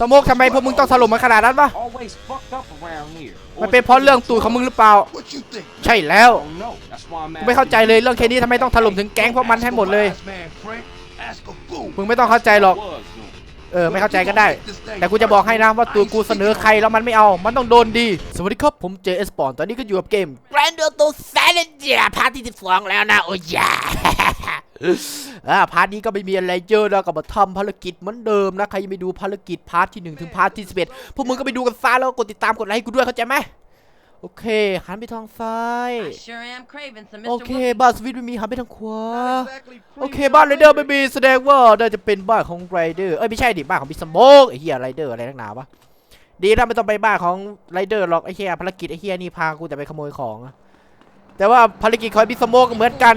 สโมกทำไมพวกมึงต้องถล่มมาขนาดนั้นวะ Always fucked up around here. มันเป็นเพราะเรื่องตูดของมึงหรือเปล่า What you think? ใช่แล้ว Oh no, that's why I'm กูไม่เข้าใจเลยเรื่องแค่นี้ทำไมต้องถล่มถึงแก๊งพวกมันให้หมดเลย Ask man, Frank. Ask a fool. มึงไม่ต้องเข้าใจหรอก was doing. เออไม่เข้าใจก็ได้ แต่กูจะบอกให้นะว่าตัวกูเสนอใครแล้วมันไม่เอา มันต้องโดนดี สวัสดีครับผมเจสปอนตอนนี้ก็อยู่กับเกม Grand Auto Challenger พาร์ทที่12 แล้วนะ โอ้ยยา อ่าพาร์ทนี้ก็ไม่มีอะไรเยอะแล้วก็มาทำภารกิจเหมือนเดิมนะใครยังไม่ดูภารกิจพาร์ทที่ 1 ถึงพาร์ทที่ 11 พวกมึงก็ไปดูกันซะแล้วก็กดติดตามกดไลค์ให้กูด้วยเข้าใจไหมโอเคหันไปทางซ้าย Sure am craving some โอ Mr. เค Whoopi. บ้านสวิตไม่มีหันไปทางขวาโอเคบ้านไรเดอร์ไม่มีแสดงว่าน่าจะเป็นบ้านของไรเดอร์เอ้ยไม่ใช่ดิบ้านของพิสโมกไอ้เฮียไรเดอร์อะไรนักหนาวะดีนะไม่ต้องไปบ้านของไรเดอร์หรอกไอ้เฮียภารกิจไอ้เฮียนี่พากูแต่ไปขโมยของอะ แต่ว่าภารกิจของพิสโมกก็เหมือนกัน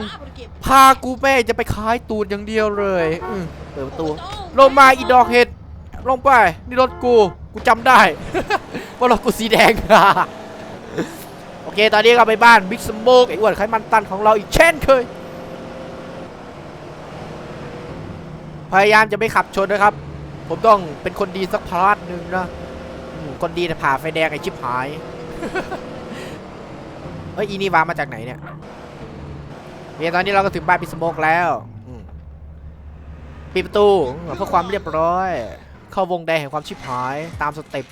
พากูแม่จะไปขายตูดอย่างเดียวเลยอืมเปิดประตูลงมาอีดอกเห็ดลงไป นี่รถกู กูจำได้ว่ารถกูสีแดงโอเค ตอนนี้เราไปบ้านบิ๊กสโมกไอ้อ้วนไขมันตันของเราอีกเช่นเคย พยายามจะไม่ขับชนนะครับ ผมต้องเป็นคนดีสักพาร์ทหนึ่งนะอืมคนดีแต่ผ่าไฟแดงไอชิบหายเฮ้ยอีนี่วางมาจากไหนเนี่ยเนี่ยตอนนี้เราก็ถึงบ้านพิสโมกแล้วอืมปิดประตูอืมเพื่อความเรียบร้อย เข้าวงแดงแห่งความชิบหายตามสเต็ป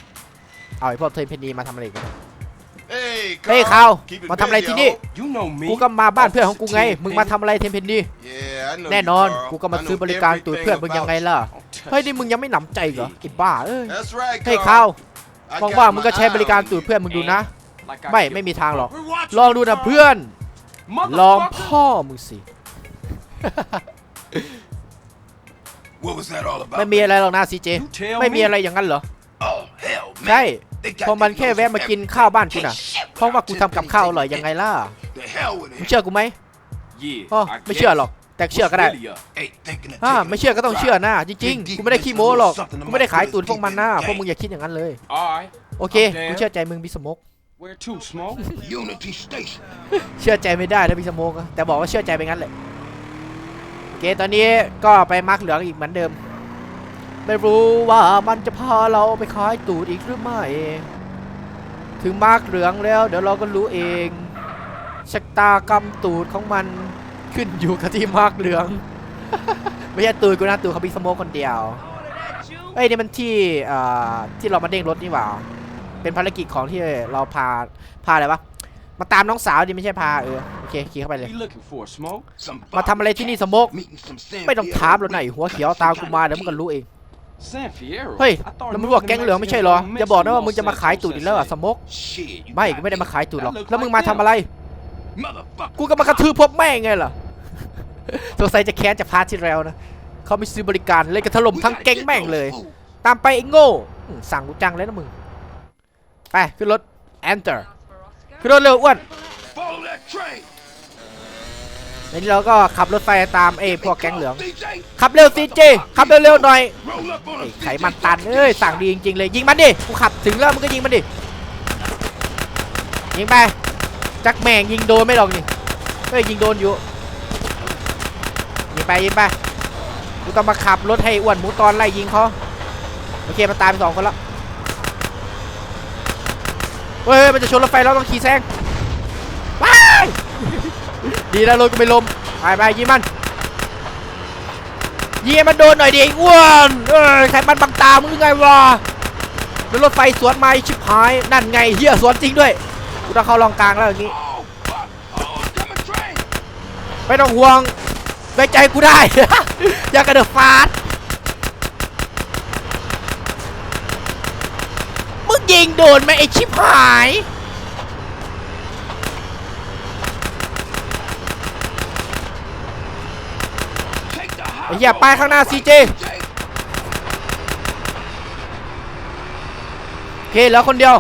เอาไอพวกเทนเพนนีมาทำอะไรกัน Hey, เฮ้ย Carl. เขา Keep it มาทำอะไร busy, ที่นี่ ho. You know me. กูก็มาบ้านเพื่อนของกูไง มึงมาทำอะไรเทนเพนนี Yeah, I know แน่ you, นอน Carl. กูก็มา I ซื้อ know บริการตูด everything เพื่อนมึงยังไง about ล่ะ Don't touch เฮ้ยนี่มึงยังไม่หนำใจเหรอไอ้บ้าเอ้ย you. That's right, เฮ้ย Carl. เขา I ว่าง got ๆมึงก็ my ใช้บริการ eye ตูดเพื่อนมึงดูนะ Like I ไม่ give ไม่ a มีทางหรอก on you. We're watching ลองดูนะ Carl. เพื่อน ลอง Motherfucker. พ่อมึงสิ What was that all about? ไม่มีอะไรหรอกนะซีเจ You tell ไม่มี me. อะไรอย่างนั้นเหรอ Oh, hell, man. ใช่ They got เพราะมัน these แค่ notes แวะมากินข้าวบ้านกูน่ะ เพราะว่ากูทำกับข้าวอร่อยยังไงล่ะ The hell with มึง it. เชื่อกูไหม Yeah. อ๋อ I ไม่เชื่อ guess. หรอกแต่เชื่อก็ได้ What's really up? Ain't thinking of อ่า taking ไม่เชื่อก็ต้อง a เชื่อ drive. นะจริงๆ กูไม่ได้ขี้โม้หรอก กูไม่ได้ขายตูดพวกมันนะพวกมึงอย่าคิดอย่างนั้นเลย Alright. โอเค กูเชื่อใจมึงพิสมก Where to, Smoke? Unity Station. เชื่อใจไม่ได้นะพิสมกอะแต่บอกว่าเชื่อใจไปงั้นแหละโอเคตอนนี้ก็ไปมาร์กเหลืองอีกเหมือนเดิม ไม่รู้ว่ามันจะพาเราไปขายตูดอีกหรือไม่ ถึงมาร์กเหลืองแล้ว เดี๋ยวเราก็รู้เองชะตากรรมตูดของมันขึ้นอยู่กับที่มาร์กเหลือง ไม่ใช่ตูดกูนะตูดเขาพิสมกคนเดียวเอ้ยนี่มันที่เอ่อที่เรามาเด้งรถนี่หว่า เป็นภารกิจของที่เราพาพาอะไรวะมาตามน้องสาวดิไม่ใช่พาเออโอเคขี่เข้าไปเลย What you looking for, Smoke? Some มาทำอะไรที่นี่สมก meeting some San ไม่ต้องถามแล้วไหนหัวเขียวตามกูมาเดี๋ยวมึงก็รู้เอง San Fierro. เฮ้ย I thought แล้วมึงบอกแก๊งเหลืองไม่ใช่เหรออย่าบอกนะว่ามึงจะมาขายตูดอีกแล้วอะสมก Shit, you ไม่ got กูไม่ได้มา me. ขายตูดหรอกแล้วมึงมาทำอะไร Motherfucker. กูก็มากระทืบพวกแม่งไงล่ะสงสัยจะแค้นจากพาร์ทที่แล้วนะเขาไม่ซื้อบริการเลยกระถล่ม We ทั้ง gotta แก๊ง get แม่ง those เลย fools. ตามไปไอ้โง่อืมสั่งกูจังเลยนะมึง ไปขึ้นรถ enter ขึ้นรถเร็วอ้วน Follow that train. แล้วนี่เราก็ขับรถไฟตามไอ้พวกแก๊งเหลือง DJ, ขับเร็วซีเจขับเร็วๆหน่อย roll up on ไอ้ us, ไข DJ. มันตันเอ้ยสั่งดีจริงๆเลยยิงมันดิกูขับถึงแล้วมึงก็ยิงมันดิยิงไปจักแม่งยิงโดนไม่หรอกนี่เฮ้ยยิงโดนอยู่ยิงไปยิงไปกูต้องมาขับรถให้อ้วนหมูตอนไล่ยิงเขาโอเคมันตายไปสองคนแล้ว เฮ้ยมันจะชนรถไฟเราต้องขี่แซงว้ายดีนะรถกูไม่ล้มไปไปยิงมันยิงมันโดนหน่อยดิอ้วนเอ้ยใครมันบังตามึงหรือไงวะแล้วรถไฟสวนมาชิบหายนั่นไงเฮียสวนจริงด้วยกูต้องเข้าลองกลางแล้วอย่างงี้ไม่ต้องห่วงไว้ใจกูได้ อย่ากระเดือกฟาดมึง ยิงโดนไหมไอชิบหาย ไอ้เหี้ยไป้ายข้างหน้าซีเจโอเคเหลือคนเดียว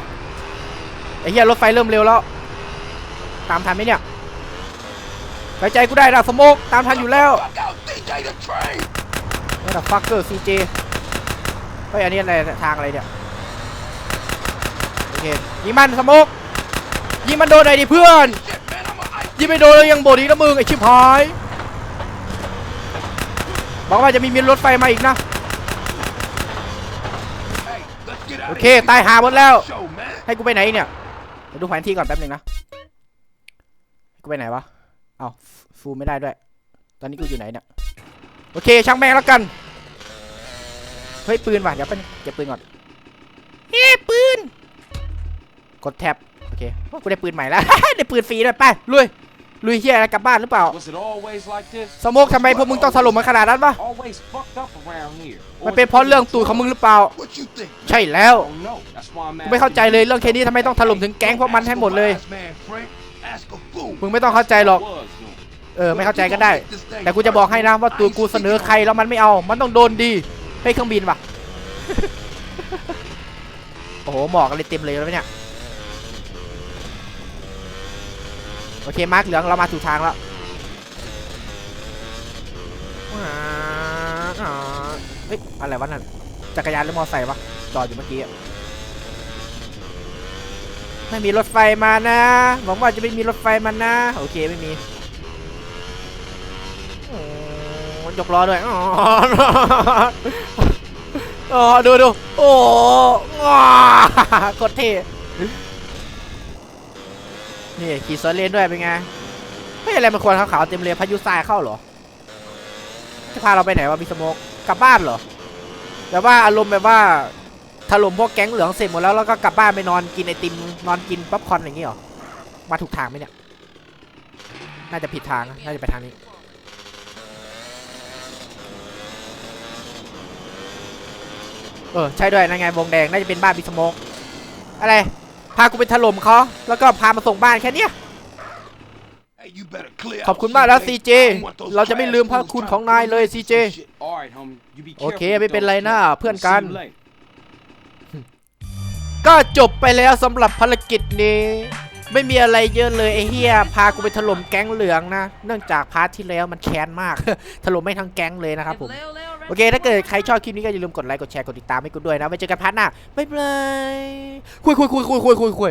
ไอ้เหี้ยรถไฟเริ่มเร็วแล้ว ตามทันไหมเนี่ยไว้ใจกูได้นะสโมกตามทันอยู่แล้วนี่แต่ฟักเกอร์ซีเจเฮ้ยอันนี้อะไรทางอะไรเนี่ย ยิงมันสโมกยิงมันโดนหน่อยดิเพื่อน ยิงไม่โดนแล้วยังโบ่นอีกนะมึงไอชิบหายบอกว่าจะมีมีรถไฟมาอีกนะ โอเค ตายหาหมดแล้ว ให้กูไปไหนเนี่ยดูแผนที่ก่อนแป๊บหนึงนะ กูไปไหนวะ เอาฟูไม่ได้ด้วย ตอนนี้กูอยู่ไหนเนี่ย โอเค ช่างแม่งแล้วกัน เฮ้ย ปืนว่ะ เดี๋ยวเป็นเก็บปืนก่อนฮ้ยปืนก ดแท็บโอเคโอ้กูได้ปืนใหม่แล้ว ได้ปืนฟรีด้วยไปลุยลุยเฮียอะไรกลับบ้านหรือเปล่า Was it always like this? สโมกทำไมพวกมึงต้องถล่มมันขนาดนั้นวะ Always fucked up around here. Or มัน is เป็น it เพราะเรื่อง because ตูด of ของมึงหรือเปล่า What you think? ใช่แล้ว I don't know. That's why I'm กูไม่เข้าใจเลยเรื่องแค่นี้ทำไมต้องถล่มถึงแก๊งพวกมันให้หมดเลย Ask man, Frank. Ask a fool. มึงไม่ต้องเข้าใจหรอก was doing. เออไม่เข้าใจก็ได้ แต่กูจะบอกให้นะว่าตัวกูเสนอใครแล้วมันไม่เอา มันต้องโดนดีให้เครื่องบินว่ะ โอ้โหหมอกอะไรเต็มเลยแล้วเนี่ย โอเคมาร์กเหลืองเรามาถูกทางแล้วเฮ้ยอะไรวะนั่นจักรยานหรือมอไซค์วะจอดอยู่เมื่อกี้อะไม่มีรถไฟมานะหวังว่าจะไม่มีรถไฟมานะ โอเคไม่มีโอ้ยกล้อด้วยอ๋ออ๋อดูดูโอ้ว้ากดเท่ นี่ขี่สวนเลนด้วยเป็นไงเฮ้ยอะไรมันควรขาวๆเต็มเลยพายุทรายเข้าเหรอ จะพาเราไปไหนวะมีสโมกกลับบ้านเหรอแบบว่าอารมณ์แบบว่าถล่มพวกแก๊งเหลืองเสร็จหมดแล้วแล้วก็กลับบ้านไปนอนกินไอติมนอนกินป๊อปคอร์นอย่างงี้เหรอมาถูกทางไหมเนี่ย น่าจะผิดทางนะน่าจะไปทางนี้เออใช่ด้วยนั่นไงวงแดงน่าจะเป็นบ้านบิสมกอะไร พากูไปถล่มเขาแล้วก็พามาส่งบ้านแค่เนี้ย Hey, you better clear ขอบคุณมากแล้วซีเจเราจะไม่ลืมพระคุณของนายเลยซีเจ Alright, homie. You be โอ careful เค with ไม่เป็น those ไรนะ things. เพื่อน We'll กัน see you later. ก็จบไปแล้วสำหรับภารกิจนี้ ไม่มีอะไรเยอะเลยไอ้เฮียพากูไปถล่มแก๊งเหลืองนะ เนื่องจากพาร์ทที่แล้วมันแค้นมาก ถล่มไม่ทั้งแก๊งเลยนะครับผม โอเค ถ้าเกิดใครชอบคลิปนี้ก็อย่าลืมกดไลค์ กดแชร์ กดติดตามให้กูด้วยนะไว้เจอกันพาร์ทหน้า บ๊ายบายคุยคุยคุยคุยคุยคุยคุย